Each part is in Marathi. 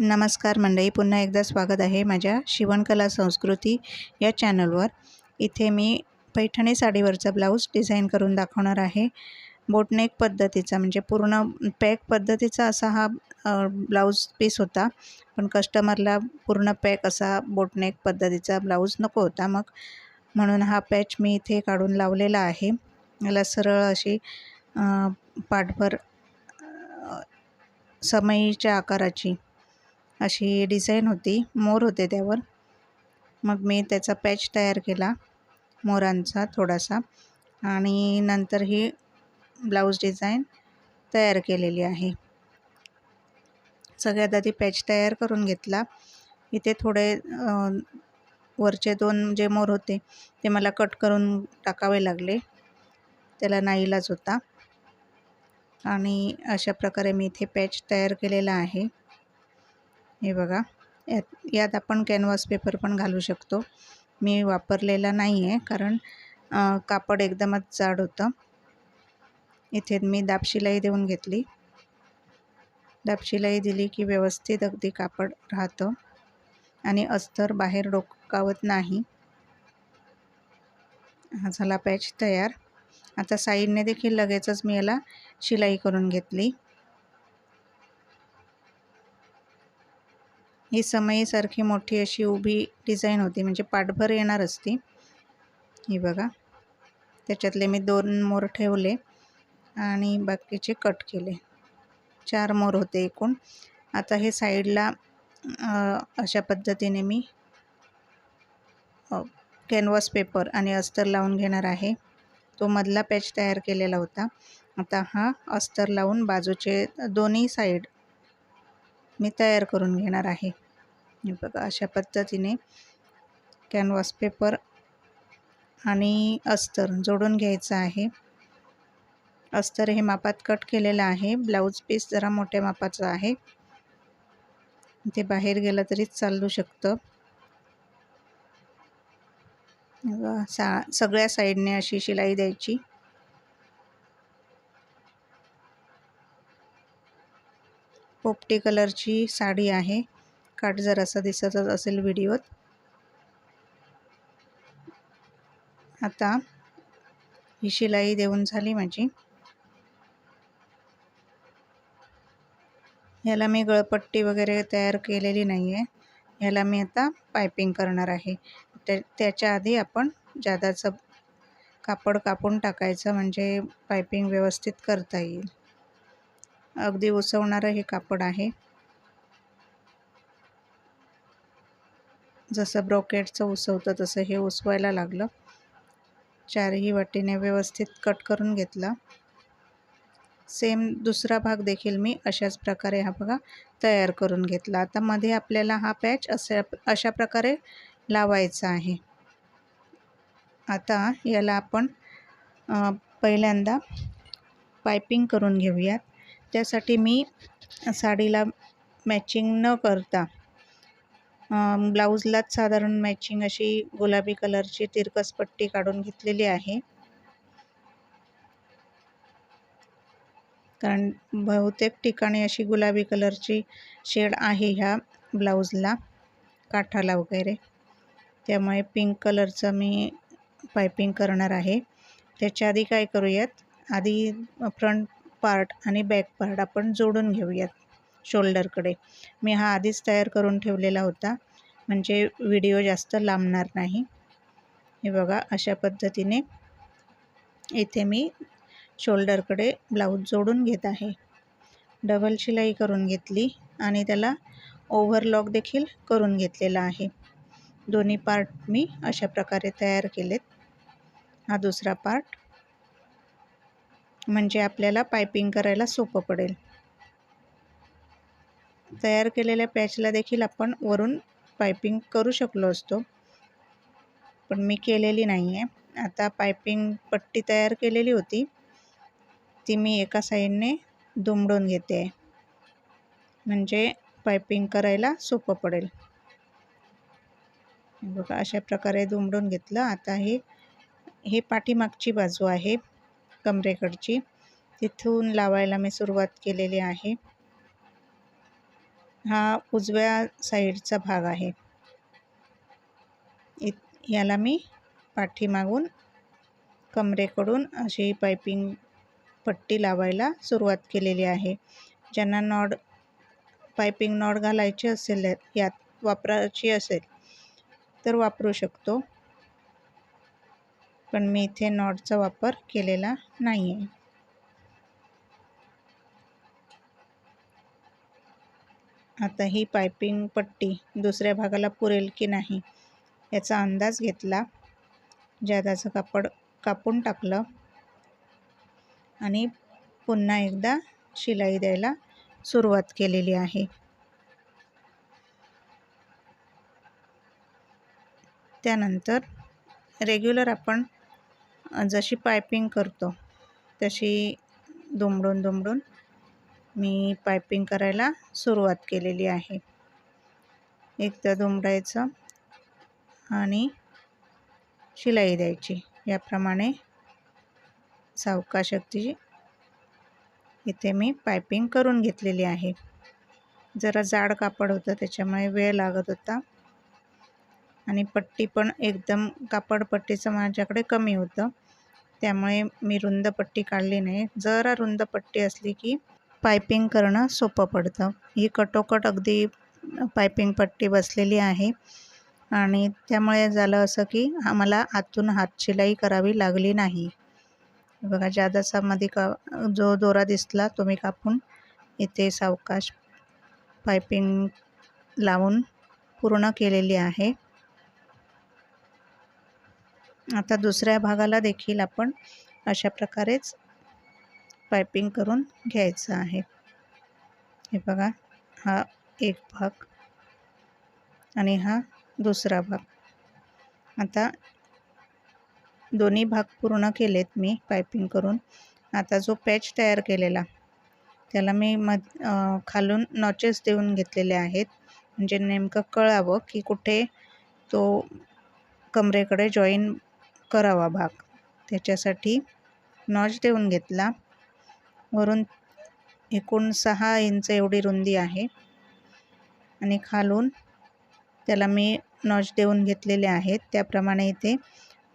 नमस्कार मंडळी पुन्हा एकदा स्वागत आहे माझ्या शिवणकला संस्कृती या चॅनलवर. इथे मी पैठणी साडीवरचा ब्लाऊज डिझाईन करून दाखवणार आहे. बोटनेक पद्धतीचा म्हणजे पूर्ण पॅक पद्धतीचा असा हा ब्लाऊज पीस होता. पण कस्टमरला पूर्ण पॅक असा बोटनेक पद्धतीचा ब्लाऊज नको होता मग. म्हणून हा पॅच मी इथे काढून लावलेला आहे. याला सरळ अशी पाठभर समईच्या आकाराची अशी डिझाईन होती. मोर होते त्यावर. मग मी त्याचा पॅच तयार केला मोरांचा थोडासा. आणि नंतर ही ब्लाऊज डिझाईन तयार केलेली आहे. सगळ्यात आधी पॅच तयार करून घेतला. इथे थोडे वरचे दोन जे मोर होते ते मला कट करून टाकावे लागले. त्याला नाईलाज होता. आणि अशा प्रकारे मी इथे पॅच तयार केलेला आहे. हे बघा. यात यात आपण कॅनव्हास पेपर पण घालू शकतो. मी वापरलेला नाही आहे कारण कापड एकदमच जाड होतं. इथे मी दाबशिलाई देऊन घेतली. दाबशिलाई दिली की व्यवस्थित अगदी कापड राहतं. आणि अस्तर बाहेर डोकावत नाही. हा झाला पॅच तयार. आता साईडने देखील लगेचच मी याला शिलाई करून घेतली. ही समईसारखी मोठी अशी उभी डिझाईन होती म्हणजे पाठभर येणार असती. ही बघा. त्याच्यातले मी दोन मोर ठेवले आणि बाकीचे कट केले. चार मोर होते एकूण. आता हे साईडला अशा पद्धतीने मी कॅनव्हास पेपर आणि अस्तर लावून घेणार आहे. तो मधला पॅच तयार केलेला होता. आता हा अस्तर लावून बाजूचे दोन्ही साईड मी तयार करून घेणार आहे. बघा अशा पद्धतीने कॅनव्हास पेपर आणि अस्तर जोडून घ्यायचं आहे. अस्तर हे मापात कट केलेलं आहे. ब्लाऊज पीस जरा मोठ्या मापाचं आहे. ते बाहेर गेलं तरीच चालू शकतं. सा सगळ्या साईडने अशी शिलाई द्यायची. पोपटी कलरची साडी आहे. काठ जर असा दिसतच असेल व्हिडिओत. आता ही शिलाई देऊन झाली माझी. ह्याला मी गळपट्टी वगैरे तयार केलेली नाही आहे ह्याला मी आता पायपिंग करणार आहे. त्या त्याच्या आधी आपण जादाचं कापड कापून टाकायचं म्हणजे पायपिंग व्यवस्थित करता येईल. अगदी उसवणारं हे कापड आहे. जसं ब्रॉकेटचं उसवतं तसं हे उसवायला लागलं. चारही वाटीने व्यवस्थित कट करून घेतला. सेम दुसरा भाग देखील मी अशाच प्रकारे हा बघा तयार करून घेतला. आता मध्ये आपल्याला हा पॅच अशा अशा प्रकारे लावायचा आहे. आता याला आपण पहिल्यांदा पायपिंग करून घेऊयात. त्यासाठी मी साडीला मॅचिंग न करता ब्लाऊजलाच साधारण मॅचिंग अशी गुलाबी कलरची तिरकस पट्टी काढून घेतलेली आहे. कारण बहुतेक ठिकाणी अशी गुलाबी कलरची शेड आहे ह्या ब्लाऊजला काठाला वगैरे. त्यामुळे पिंक कलरचं मी पायपिंग करणार आहे. त्याच्या आधी काय करूयात? आधी फ्रंट पार्ट आणि बॅक पार्ट आपण जोडून घेऊयात शोल्डरकडे. मी हा आधीच तयार करून ठेवलेला होता म्हणजे व्हिडिओ जास्त लांबणार नाही. हे बघा अशा पद्धतीने इथे मी शोल्डरकडे ब्लाऊज जोडून घेत आहे. डबल शिलाई करून घेतली आणि त्याला ओव्हरलॉक देखील करून घेतलेला आहे. दोन्ही पार्ट मी अशा प्रकारे तयार केलेत. हा दुसरा पार्ट म्हणजे आपल्याला पायपिंग करायला सोपं पडेल. तयार केलेल्या पॅचला देखील आपण वरून पायपिंग करू शकलो असतो. पण मी केलेली नाही आहे आता पायपिंग पट्टी तयार केलेली होती. ती मी एका साईडने दुमडून घेते. आहे म्हणजे पायपिंग करायला सोपं पडेल. बघा अशा प्रकारे दुमडून घेतलं. आता हे हे पाठीमागची बाजू आहे. कमरेकडची. तिथून लावायला मी सुरुवात केलेली आहे. हा उजव्या साईडचा भाग आहे. इत याला मी पाठीमागून कमरेकडून अशी पायपिंग पट्टी लावायला सुरुवात केलेली आहे. ज्यांना नॉड पायपिंग नॉड घालायची असेल यात वापरायची असेल तर वापरू शकतो. पण मी इथे नॉटचा वापर केलेला नाही आहे आता ही पायपिंग पट्टी दुसऱ्या भागाला पुरेल की नाही याचा अंदाज घेतला. जादाचं कापड कापून टाकलं आणि पुन्हा एकदा शिलाई द्यायला सुरुवात केलेली आहे. त्यानंतर रेग्युलर आपण जशी पायपिंग करतो तशी दुमडून दुमडून मी पायपिंग करायला सुरुवात केलेली आहे. एकदा दुमडायचं आणि शिलाई द्यायची. याप्रमाणे सावकाश अगदी इथे मी पायपिंग करून घेतलेली आहे. जरा जाड कापड होतं त्याच्यामुळे वेळ लागत होता. आणि पट्टी पण एकदम कापड पट्टीचं माझ्याकडे कमी होतं. त्यामुळे मी रुंद पट्टी काढली नाही. जरा रुंद पट्टी असली की पायपिंग करणं सोपं पडतं. ही कटोकट अगदी पायपिंग पट्टी बसलेली आहे. आणि त्यामुळे झालं असं की आम्हाला आतून हातशिलाई करावी लागली नाही. बघा जादाचा का जो दोरा दिसला तो मी कापून इथे सावकाश पायपिंग लावून पूर्ण केलेली आहे. आता दुसऱ्या भागाला देखील आपण अशा प्रकारेच पायपिंग करून घ्यायचं आहे. हे बघा हा एक भाग आणि हा दुसरा भाग. आता दोन्ही भाग पूर्ण केलेत मी पायपिंग करून. आता जो पॅच तयार केलेला त्याला मी मध खालून नॉचेस देऊन घेतलेले आहेत. म्हणजे नेमकं कळावं की कुठे तो कमरेकडे जॉईन करावा भाग. त्याच्यासाठी नॉच देऊन घेतला. वरून एकूण सहा इंच एवढी रुंदी आहे. आणि खालून त्याला मी नॉच देऊन घेतलेले आहेत. त्याप्रमाणे इथे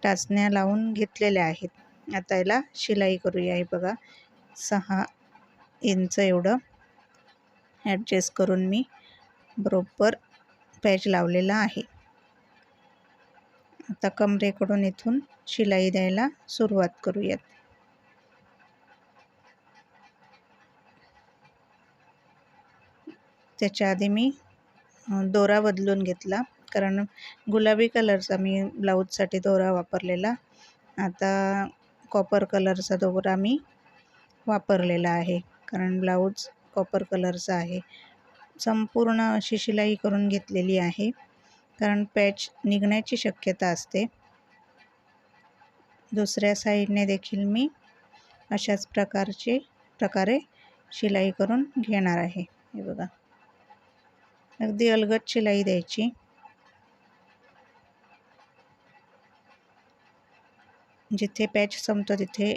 टाचण्या लावून घेतलेल्या आहेत. आता याला शिलाई करूया हे बघा. सहा इंच एवढं ॲडजस्ट करून मी बरोबर पॅच लावलेला आहे. आता कमरेकडून इथून शिलाई द्यायला सुरुवात करूयात. त्याच्या आधी मी दोरा बदलून घेतला. कारण गुलाबी कलरचा मी ब्लाऊजसाठी दोरा वापरलेला. आता कॉपर कलरचा दोरा मी वापरलेला आहे. कारण ब्लाऊज कॉपर कलरचा आहे. संपूर्ण अशी शिलाई करून घेतलेली आहे. कारण पॅच निघण्याची शक्यता असते. दुसऱ्या साईडने देखील मी अशाच प्रकारचे प्रकारे शिलाई करून घेणार आहे. हे बघा. अगदी अलगद शिलाई द्यायची. जिथे पॅच संपतो तिथे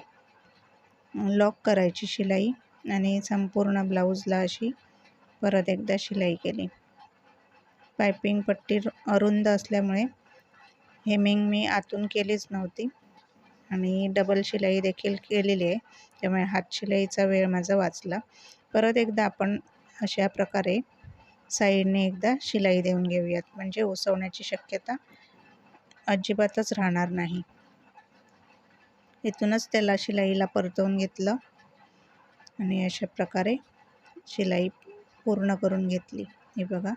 लॉक करायची शिलाई आणि संपूर्ण ब्लाऊजला अशी परत एकदा शिलाई केली. पायपिंग पट्टी अरुंद असल्यामुळे हेमिंग मी आतून केलीच नव्हती. आणि डबल शिलाई देखील केलेली आहे त्यामुळे हात शिलाईचा वेळ माझा वाचला. परत एकदा आपण अशा प्रकारे साईडने एकदा शिलाई देऊन घेऊयात. म्हणजे उसवण्याची शक्यता अजिबातच राहणार नाही. इथूनच त्याला शिलाईला परतवून घेतलं आणि अशा प्रकारे शिलाई पूर्ण करून घेतली. हे बघा.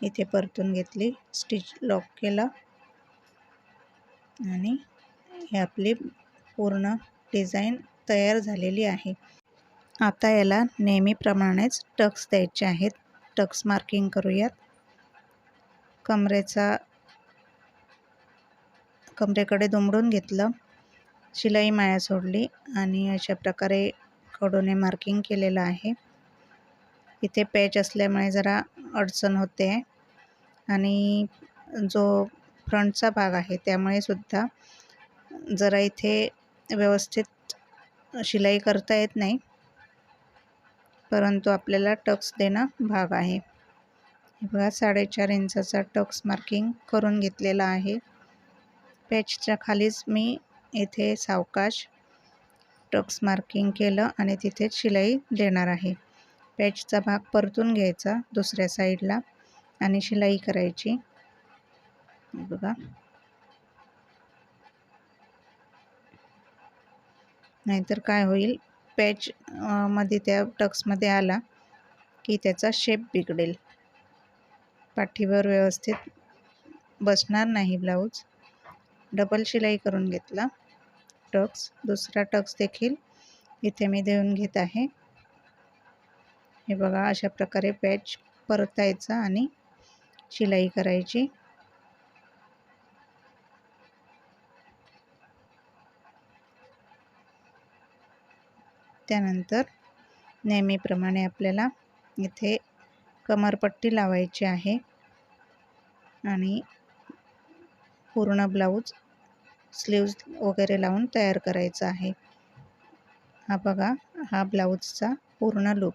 इथे परतून घेतली. स्टिच लॉक केला. आणि हे आपली पूर्ण डिझाईन तयार झालेली आहे. आता याला नेहमीप्रमाणेच टक्स द्यायचे आहेत. टक्स मार्किंग करूयात. कमरेचा कमरेकडे दुमडून घेतलं. शिलाई माया सोडली आणि अशा प्रकारे कडोने मार्किंग केलेलं आहे. इथे पॅच असल्यामुळे जरा अडचण होते. आणि जो फ्रंटचा भाग आहे त्यामुळे सुद्धा जरा इथे व्यवस्थित शिलाई करता येत नाही. परंतु आपल्याला टक्स देणं भाग आहे. बघा साडेचार इंचाचा टक्स मार्किंग करून घेतलेला आहे. पॅचच्या खालीच मी इथे सावकाश टक्स मार्किंग केलं आणि तिथेच शिलाई देणार आहे. पॅचचा भाग परतून घ्यायचा दुसऱ्या साईडला आणि शिलाई करायची. बघा. नाहीतर काय होईल? पॅच मध्ये त्या टक्समध्ये आला की त्याचा शेप बिघडेल. पाठीवर व्यवस्थित बसणार नाही ब्लाऊज. डबल शिलाई करून घेतला टक्स. दुसरा टक्स देखील इथे मी देऊन घेत आहे. हे बघा अशा प्रकारे पॅच परतायचा आणि शिलाई करायची. त्यानंतर नेहमीप्रमाणे आपल्याला इथे कमरपट्टी लावायची आहे आणि पूर्ण ब्लाऊज स्लीव्ज वगैरे लावून तयार करायचा आहे. हा बघा हा ब्लाऊजचा पूर्ण लूक.